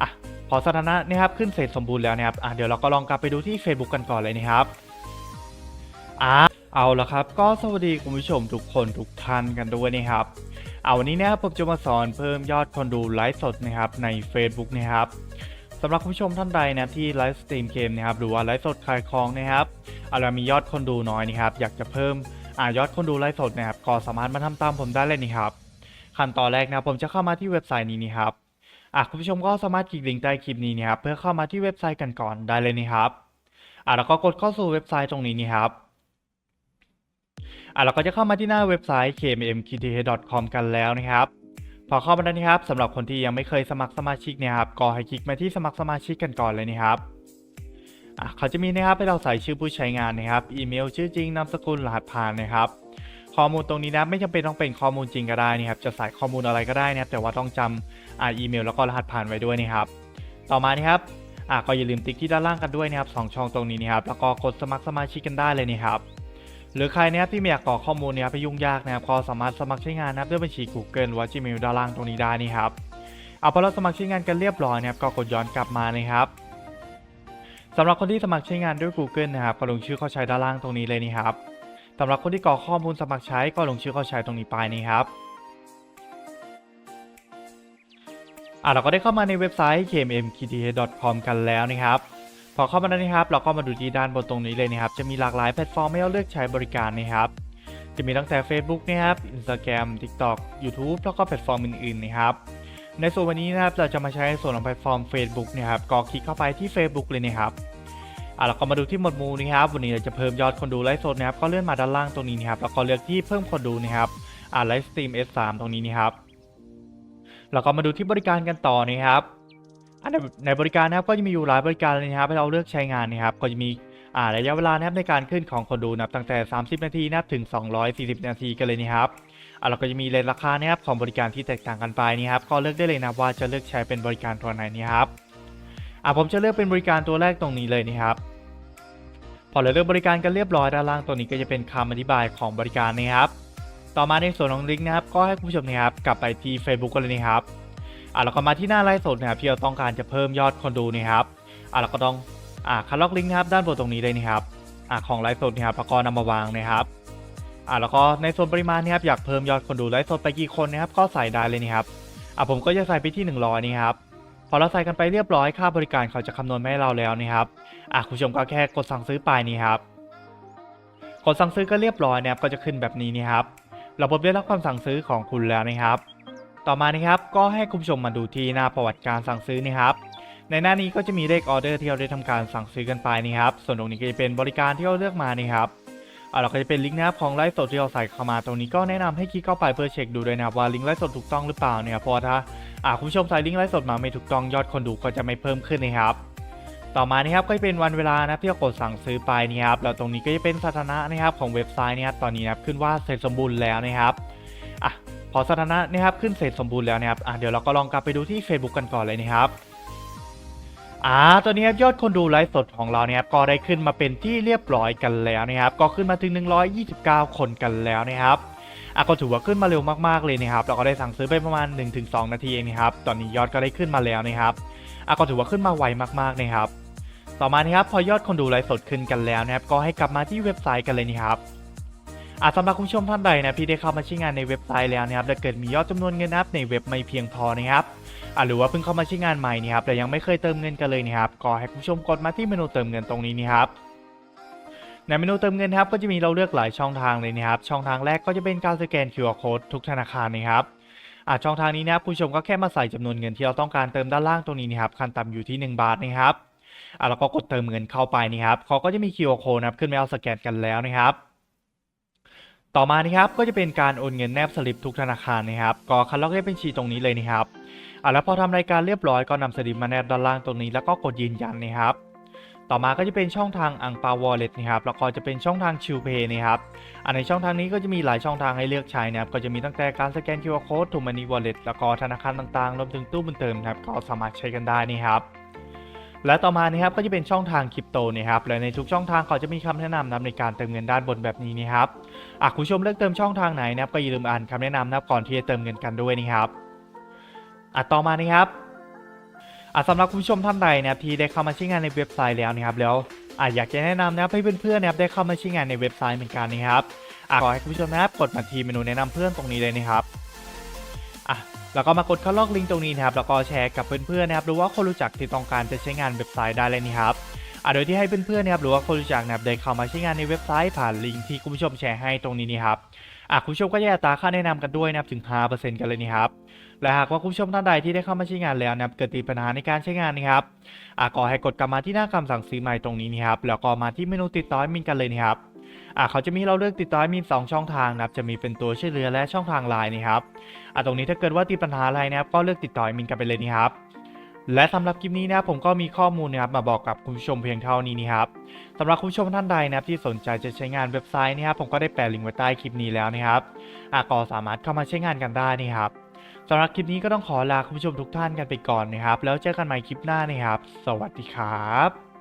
อะพอสถานะนะครับขึ้นเสร็จสมบูรณ์แล้วนะครับอะเดี๋ยวเราก็ลองกลับไปดูที่ Facebook กันก่อนเลยนะครับอะเอาละครับ ก็สวัสดีคุณผู้ชมทุกคนทุกท่านกันด้วยนะครับเอาวันนี้นะครับผมจะมาสอนเพิ่มยอดคนดูไลฟ์สดนะครับใน Facebook นะครับสำหรับคุณผู้ชมท่านใดนะที่ไลฟ์สตรีมเกมนะครับหรือว่าไลฟ์สดขายของนะครับเอาเรมียอดคนดูน้อยนะครับอยากจะเพิ่มอ่ายอดคนดูไลฟ์สดนะครับก็สามารถมาทำตามผมได้เลยนะครับขั้นตอนแรกนะผมจะเข้ามาที่เว็บไซต์นี้นะครับ อะคุณผู้ชมก็สามารถคลิกลิงก์ใต้คลิปนี้นะครับเพื่อเข้ามาที่เว็บไซต์กันก่อนได้เลยนะครับอะแล้วก็กดเข้าสู่เว็บไซต์ตรงนี้นี่ครับอะเราก็จะเข้ามาที่หน้าเว็บไซต์ kmkth.com กันแล้วนะครับ พอเข้ามาแล้วนะครับสำหรับคนที่ยังไม่เคยสมัครสมาชิกเนะครับก็ให้คลิกมาที่สมัครสมาชิกกันก่อนเลยนะครับเขาจะมีนะครับให้เราใส่ชื่อผู้ใช้งานนะครับ อีเมลชื่อจริงนามสกุลรหัสผ่านนะครับ ข้อมูลตรงนี้นะไม่จำเป็นต้องเป็นข้อมูลจริงก็ได้นะครับจะใส่ข้อมูลอะไรก็ได้นะครับแต่ว่าต้องจำอ่าอีเมลแล้วก็รหัสผ่านไว้ด้วยนะครับ ต่อมานะครับอ่าก็อย่าลืมติ๊กที่ด้านล่างกันด้วยนะครับสองช่องตรงนี้นะครับแล้วก็กดสมัครสมาชิกกันได้เลยนะครับหรือใครนะครับที่ไม่อยากกรอกข้อมูลเนะครับไปยุ่งยากนะครับก็สามารถสมัครใช้งานนะครับด้วยบัญชี Google หรือว่า Gmail ด้านล่างตรงนี้ได้นี่ครับเอาพอเราสมัครใช้งานกันเรียบร้อยนะครับก็กดย้อนกลับมานะครับสำหรับคนที่สมัครใช้งานด้วย Google นะครับก็ลงชื่อเข้าใช้ด้านล่างตรงนี้เลยนี่ครับ สำหรับคนที่กรอกข้อมูลสมัครใช้ก็ลงชื่อเข้าใช้ตรงนี้ไปนี่ครับอะเราก็ได้เข้ามาในเว็บไซต์ kmmkth.com กันแล้วนะครับ พอเข้ามาแล้วนะครับ เราก็มาดูที่ด้านบนตรงนี้เลยนะครับ จะมีหลากหลายแพลตฟอร์มให้เราเลือกใช้บริการนะครับ จะมีตั้งแต่ Facebook นะครับ Instagram TikTok YouTube แล้วก็แพลตฟอร์มอื่นๆนะครับ ในส่วนวันนี้นะครับเราจะมาใช้ส่วนของแพลตฟอร์ม Facebook นะครับก็คลิกเข้าไปที่ Facebook เลยนะครับ อะเราก็มาดูที่หมวดหมู่นะครับวันนี้เราจะเพิ่มยอดคนดูไลฟ์สดนะครับก็เลื่อนมาด้านล่างตรงนี้นะครับแล้วก็เลือกที่เพิ่มคนดูนะครับอ่าไลฟ์สตรีม S3 ตรงนี้นะครับแล้วก็มาดูที่บริการกันต่อนะครับในในบริการนะครับก็จะมีอยู่หลายบริการเลยนะครับให้เราเลือกใช้งานนะครับก็จะมีอ่าระยะเวลานะครับในการขึ้นของคนดูนะครับตั้งแต่ 30 นาทีนะครับถึง 240 นาทีกันเลยนะครับอะเราก็จะมีเลทราคานะครับของบริการที่แตกต่างกันไปนะครับก็เลือกได้เลยนะว่าจะเลือกใช้เป็นบริการตัวไหนนะครับอะผมจะเลือกเป็นบริการตัวแรกตรงนี้เลยนะครับ พอเราเลือกบริการกันเรียบร้อยด้านล่างตัวนี้ก็จะเป็นคำอธิบายของบริการนะครับ ต่อมาในส่วนของลิงก์นะครับ ก็ให้คุณผู้ชมนะครับกลับไปที่ Facebook กันเลยนะครับอะเราก็มาที่หน้าไลฟ์สดนะครับที่เราต้องการจะเพิ่มยอดคนดูนะครับอะเราก็ต้องอะคัดลอกลิงก์นะครับด้านบนตรงนี้เลยนะครับอะของไลฟ์สดนะครับแล้วก็นำมาวางนะครับอะแล้วก็ในส่วนปริมาณนะครับอยากเพิ่มยอดคนดูไลฟ์สดไปกี่คนนะครับก็ใส่ได้เลยนะครับอะผมก็จะใส่ไปที่ 100นี่ครับ พอเราใส่กันไปเรียบร้อยค่าบริการเขาจะคำนวณให้เราแล้วนะครับอะคุณผู้ชมก็แค่กดสั่งซื้อไปนี่ครับกดสั่งซื้อก็เรียบร้อยนะครับก็จะขึ้นแบบนี้นี่ครับระบบได้รับความสั่งซื้อของคุณแล้วนะครับ ต่อมานะครับก็ให้คุณผู้ชมมาดูที่หน้าประวัติการสั่งซื้อนี่ครับในหน้านี้ก็จะมีเลขออเดอร์ที่เราได้ทำการสั่งซื้อกันไปนี่ครับส่วนตรงนี้ก็จะเป็นบริการที่เราเลือกมานี่ครับ อ่าเราก็จะเป็นลิงก์นะครับของไลฟ์สดที่เราใส่เข้ามาตรงนี้ก็แนะนำให้คลิกเข้าไปเพื่อเช็คดูด้วยนะครับว่าลิงก์ไลฟ์สดถูกต้องหรือเปล่าเนี่ยเพราะถ้าอ่าคุณผู้ชมใส่ลิงก์ไลฟ์สดมาไม่ถูกต้องยอดคนดูก็จะไม่เพิ่มขึ้นนะครับต่อมานะครับก็จะเป็นวันเวลานะครับที่เรากดสั่งซื้อไปนี่ครับแล้วตรงนี้ก็จะเป็นสถานะนะครับของเว็บไซต์นะครับตอนนี้นะครับขึ้นว่าเสร็จสมบูรณ์แล้วนะครับอะพอสถานะนะครับขึ้นเสร็จสมบูรณ์แล้วนะครับอะเดี๋ยวเราก็ลองกลับไปดูที่ Facebook กันก่อนเลยนะครับ อ่าตอนนี้ครับยอดคนดูไลฟ์สดของเราเนี่ยครับก็ได้ขึ้นมาเป็นที่เรียบร้อยกันแล้วนะครับก็ขึ้นมาถึง 129 คนกันแล้วนะครับอะก็ถือว่าขึ้นมาเร็วมากๆเลยนะครับเราก็ได้สั่งซื้อไปประมาณ 1-2 นาทีเองนะครับตอนนี้ยอดก็ได้ขึ้นมาแล้วนะครับอะก็ถือว่าขึ้นมาไวมากๆนะครับต่อมานะครับพอยอดคนดูไลฟ์สดขึ้นกันแล้วนะครับก็ให้กลับมาที่เว็บไซต์กันเลยนะครับ อะสำหรับคุณผู้ชมท่านใดนะพี่ได้เข้ามาใช้งานในเว็บไซต์แล้วนะครับถ้าเกิดมียอดจำนวนเงินนับในเว็บไม่เพียงพอนะครับหรือว่าเพิ่งเข้ามาใช้งานใหม่นี่ครับแต่ยังไม่เคยเติมเงินกันเลยนะครับก็ให้คุณผู้ชมกดมาที่เมนูเติมเงินตรงนี้นี่ครับในเมนูเติมเงินครับก็จะมีเราเลือกหลายช่องทางเลยนะครับ ช่องทางแรกก็จะเป็นการสแกน QR code ทุกธนาคารนะครับอะช่องทางนี้นะครับคุณผู้ชมก็แค่มาใส่จำนวนเงินที่เราต้องการเติมด้านล่างตรงนี้นะครับขั้นต่ำอยู่ที่ 1 บาทนะครับอะแล้วก็กดเติมเงินเข้าไปนี่ครับเขาก็จะมี QR code นะครับขึ้นมาเอาสแกนกันแล้วนะครับ ต่อมานะครับก็จะเป็นการโอนเงินแนบสลิปทุกธนาคารนะครับก็คันล็อกเลขบัญชีตรงนี้เลยนะครับอะแล้วพอทำรายการเรียบร้อยก็นำสลิปมาแนบด้านล่างตรงนี้แล้วก็กดยืนยันนะครับ ต่อมาก็จะเป็นช่องทางอังปาวอลเล็ตนะครับแล้วก็จะเป็นช่องทางชิวเพย์นะครับอันในช่องทางนี้ก็จะมีหลายช่องทางให้เลือกใช้นะครับก็จะมีตั้งแต่การสแกน QR Code ทูมันนีวอลเล็ตแล้วก็ธนาคารต่างๆรวมถึงตู้บุญเติมนะครับก็สามารถใช้กันได้นี่ครับ และต่อมานะครับก็จะเป็นช่องทางคริปโตนะครับและในทุกช่องทางเขาจะมีคำแนะนำนะในการเติมเงินด้านบนแบบนี้นะครับอะคุณผู้ชมเลือกเติมช่องทางไหนนะครับก็อย่าลืมอ่านคำแนะนำนะครับก่อนที่จะเติมเงินกันด้วยนะครับอะต่อมานะครับอะสำหรับคุณผู้ชมท่านใดนะครับที่ได้เข้ามาใช้งานในเว็บไซต์แล้วนะครับแล้วอะอยากจะแนะนำนะครับให้เพื่อนๆนะครับได้เข้ามาใช้งานในเว็บไซต์เหมือนกันนะครับอะขอให้คุณผู้ชมนะครับกดมาที่เมนูแนะนำเพื่อนตรงนี้เลยนะครับอะ แล้วก็มากดเข้าลอกลิงก์ตรงนี้นะครับแล้วก็แชร์กับเพื่อนๆนะครับหรือว่าคนรู้จักที่ต้องการจะใช้งานเว็บไซต์ได้เลยนะครับอะโดยที่ให้เพื่อนๆนะครับหรือว่าคนรู้จักนะครับได้เข้ามาใช้งานในเว็บไซต์ผ่านลิงก์ที่คุณผู้ชมแชร์ให้ตรงนี้นี่ครับอะคุณผู้ชมก็จะอัตราค่าแนะนำกันด้วยนะครับถึง 5%กันเลยนี่ครับและหากว่าคุณผู้ชมท่านใดที่ได้เข้ามาใช้งานแล้วนะครับเกิดติดปัญหาในการใช้งานนะครับอะก็ให้กดกลับมาที่หน้าคำสั่งซื้อใหม่ตรงนี้นะครับแล้วก็มาที่เมนูติดต่อมินกันเลยนะครับ อะเขาจะมีเราเลือกติดต่อมินสองช่องทางนะครับจะมีเป็นตัวช่วยเหลือและช่องทางไลน์นะครับอะตรงนี้ถ้าเกิดว่าติดปัญหาอะไรนะครับก็เลือกติดต่อแอดมินกันไปเลยนะครับและสำหรับคลิปนี้นะครับผมก็มีข้อมูลนะครับมาบอกกับคุณผู้ชมเพียงเท่านี้นะครับสำหรับคุณผู้ชมท่านใดนะครับที่สนใจจะใช้งานเว็บไซต์นะครับผมก็ได้แปะลิงก์ไว้ใต้คลิปนี้แล้วนะครับอะก็สามารถเข้ามาใช้งานกันได้นะครับสำหรับคลิปนี้ก็ต้องขอลาคุณผู้ชมทุกท่านกันไปก่อนนะครับ แล้วเจอกันใหม่คลิปหน้านะครับ สวัสดีครับ